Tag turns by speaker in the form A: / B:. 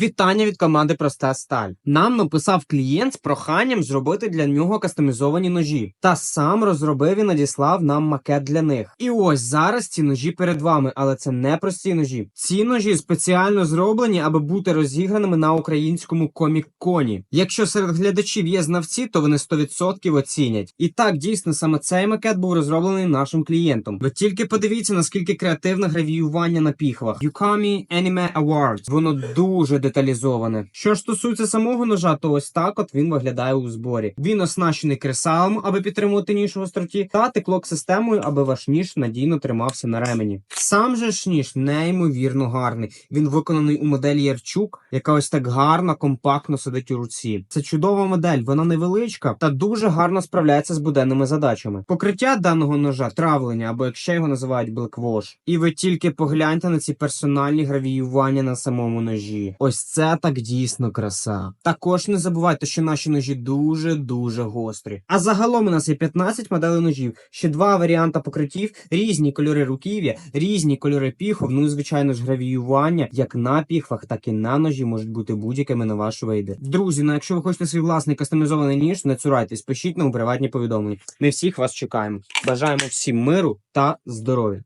A: Вітання від команди Проста Сталь. Нам написав клієнт з проханням зробити для нього кастомізовані ножі. Та сам розробив і надіслав нам макет для них. І ось зараз ці ножі перед вами, але це не прості ножі. Ці ножі спеціально зроблені, аби бути розіграними на українському комік-коні. Якщо серед глядачів є знавці, то вони 100% оцінять. І так, дійсно, саме цей макет був розроблений нашим клієнтом. Ви тільки подивіться, наскільки креативне гравіювання на піхвах. Yukami Anime Awards. Воно дуже деталізоване. Що ж стосується самого ножа, то ось так от він виглядає у зборі. Він оснащений кресалом, аби підтримувати ніж у гостроті, та теклок системою, аби ваш ніж надійно тримався на ремені. Сам же ж ніж неймовірно гарний. Він виконаний у моделі Ярчук, яка ось так гарно, компактно сидить у руці. Це чудова модель, вона невеличка та дуже гарно справляється з буденними задачами. Покриття даного ножа травлення, або як ще його називають Blackwash. І ви тільки погляньте на ці персональні гравіювання на самому ножі. Ось це так дійсно краса. Також не забувайте, що наші ножі дуже дуже гострі. А загалом у нас є 15 моделей ножів, ще два варіанти покриттів, різні кольори руків'я, різні кольори піхов. Ну і звичайно ж гравіювання, як на піхвах, так і на ножі можуть бути будь-якими на ваш вийде. Друзі, ну якщо ви хочете свій власний кастомізований ніж, не цурайтесь, пишіть нам у приватні повідомлення. Ми всіх вас чекаємо. Бажаємо всім миру та здоров'я.